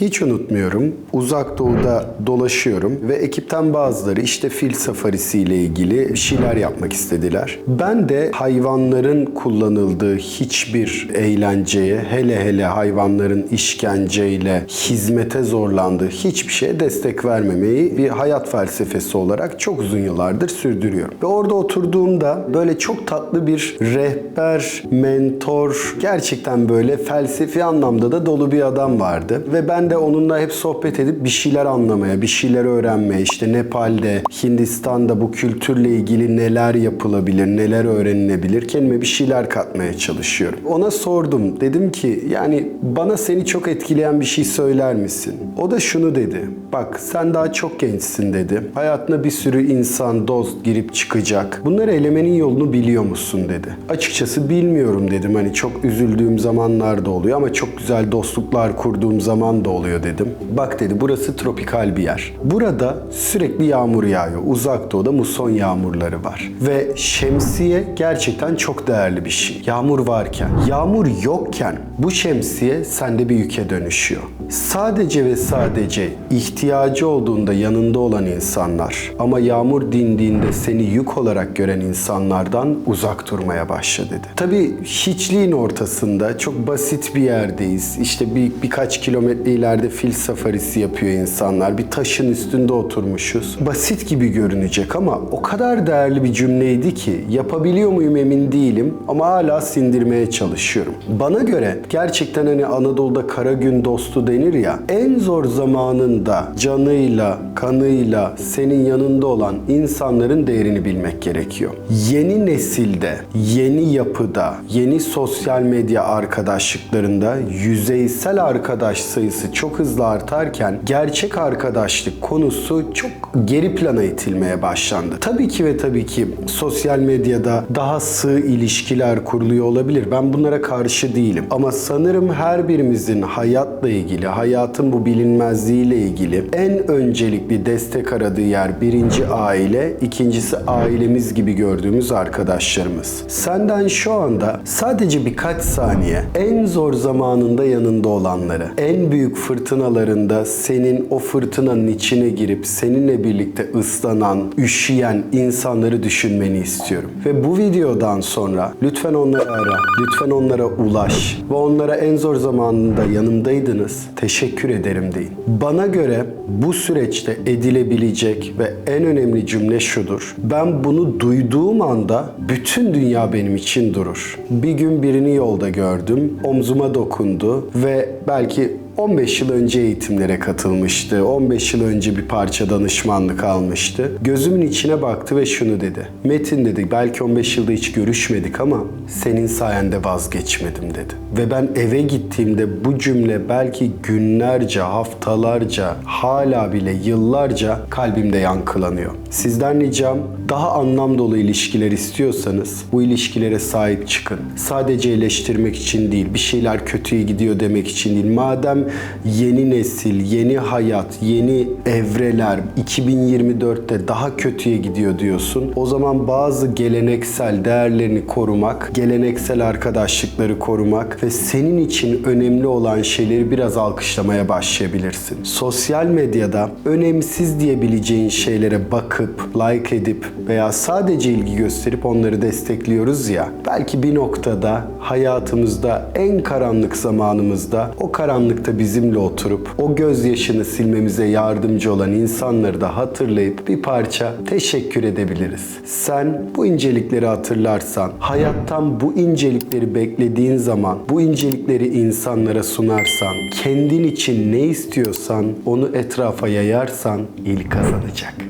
Hiç unutmuyorum. Uzak doğuda dolaşıyorum ve ekipten bazıları işte fil safarisiyle ilgili bir şeyler yapmak istediler. Ben de hayvanların kullanıldığı hiçbir eğlenceye, hele hele hayvanların işkenceyle hizmete zorlandığı hiçbir şeye destek vermemeyi bir hayat felsefesi olarak çok uzun yıllardır sürdürüyorum. Ve orada oturduğumda böyle çok tatlı bir rehber, mentor, gerçekten böyle felsefi anlamda da dolu bir adam vardı. Ve ben de onunla hep sohbet edip bir şeyler anlamaya, bir şeyler öğrenmeye, işte Nepal'de, Hindistan'da bu kültürle ilgili neler yapılabilir, neler öğrenilebilir, kendime bir şeyler katmaya çalışıyorum. Ona sordum. Dedim ki yani bana seni çok etkileyen bir şey söyler misin? O da şunu dedi. Bak sen daha çok gençsin dedi. Hayatına bir sürü insan, dost girip çıkacak. Bunları elemenin yolunu biliyor musun dedi. Açıkçası bilmiyorum dedim. Hani çok üzüldüğüm zamanlar da oluyor ama çok güzel dostluklar kurduğum zaman da oluyor dedim. Bak dedi burası tropikal bir yer. Burada sürekli yağmur yağıyor. Uzak doğuda muson yağmurları var. Ve şemsiye gerçekten çok değerli bir şey. Yağmur varken, yağmur yokken bu şemsiye sende bir yüke dönüşüyor. Sadece ve sadece ihtiyacı olduğunda yanında olan insanlar ama yağmur dindiğinde seni yük olarak gören insanlardan uzak durmaya başla dedi. Tabii hiçliğin ortasında çok basit bir yerdeyiz. İşte bir birkaç kilometre ileride fil safarisi yapıyor insanlar. Bir taşın üstünde oturmuşuz. Basit gibi görünecek ama o kadar değerli bir cümleydi ki yapabiliyor muyum emin değilim ama hala sindirmeye çalışıyorum. Bana göre gerçekten hani Anadolu'da kara gün dostu denir ya en zor zamanında canıyla, kanıyla senin yanında olan insanların değerini bilmek gerekiyor. Yeni nesilde, yeni yapıda, yeni sosyal medya arkadaşlıklarında yüzeysel arkadaş sayısı çok hızlı artarken gerçek arkadaşlık konusu çok geri plana itilmeye başlandı. Tabii ki ve tabii ki sosyal medyada daha sığ ilişkiler kuruluyor olabilir. Ben bunlara karşı değilim. Ama sanırım her birimizin hayatla ilgili, hayatın bu bilinmezliğiyle ilgili en öncelikli destek aradığı yer birinci aile, ikincisi ailemiz gibi gördüğümüz arkadaşlarımız. Senden şu anda sadece birkaç saniye en zor zamanında yanında olanları, en büyük fırtınalarında senin o fırtınanın içine girip seninle birlikte ıslanan, üşüyen insanları düşünmeni istiyorum. Ve bu videodan sonra lütfen onları ara, lütfen onlara ulaş ve onlara en zor zamanında yanımdaydınız. Teşekkür ederim deyin. Bana göre bu süreçte edilebilecek ve en önemli cümle şudur. Ben bunu duyduğum anda bütün dünya benim için durur. Bir gün birini yolda gördüm, omzuma dokundu ve belki 15 yıl önce eğitimlere katılmıştı. 15 yıl önce bir parça danışmanlık almıştı. Gözümün içine baktı ve şunu dedi. Metin dedi belki 15 yılda hiç görüşmedik ama senin sayende vazgeçmedim dedi. Ve ben eve gittiğimde bu cümle belki günlerce, haftalarca, hala bile yıllarca kalbimde yankılanıyor. Sizden ricam daha anlam dolu ilişkiler istiyorsanız bu ilişkilere sahip çıkın. Sadece eleştirmek için değil, bir şeyler kötüye gidiyor demek için değil. Madem yeni nesil, yeni hayat, yeni evreler 2024'te daha kötüye gidiyor diyorsun. O zaman bazı geleneksel değerlerini korumak, geleneksel arkadaşlıkları korumak ve senin için önemli olan şeyleri biraz alkışlamaya başlayabilirsin. Sosyal medyada önemsiz diyebileceğin şeylere bakıp, like edip veya sadece ilgi gösterip onları destekliyoruz ya. Belki bir noktada hayatımızda en karanlık zamanımızda o karanlıkta bizimle oturup o gözyaşını silmemize yardımcı olan insanları da hatırlayıp bir parça teşekkür edebiliriz. Sen bu incelikleri hatırlarsan, hayattan bu incelikleri beklediğin zaman bu incelikleri insanlara sunarsan, kendin için ne istiyorsan onu etrafa yayarsan il kazanacak.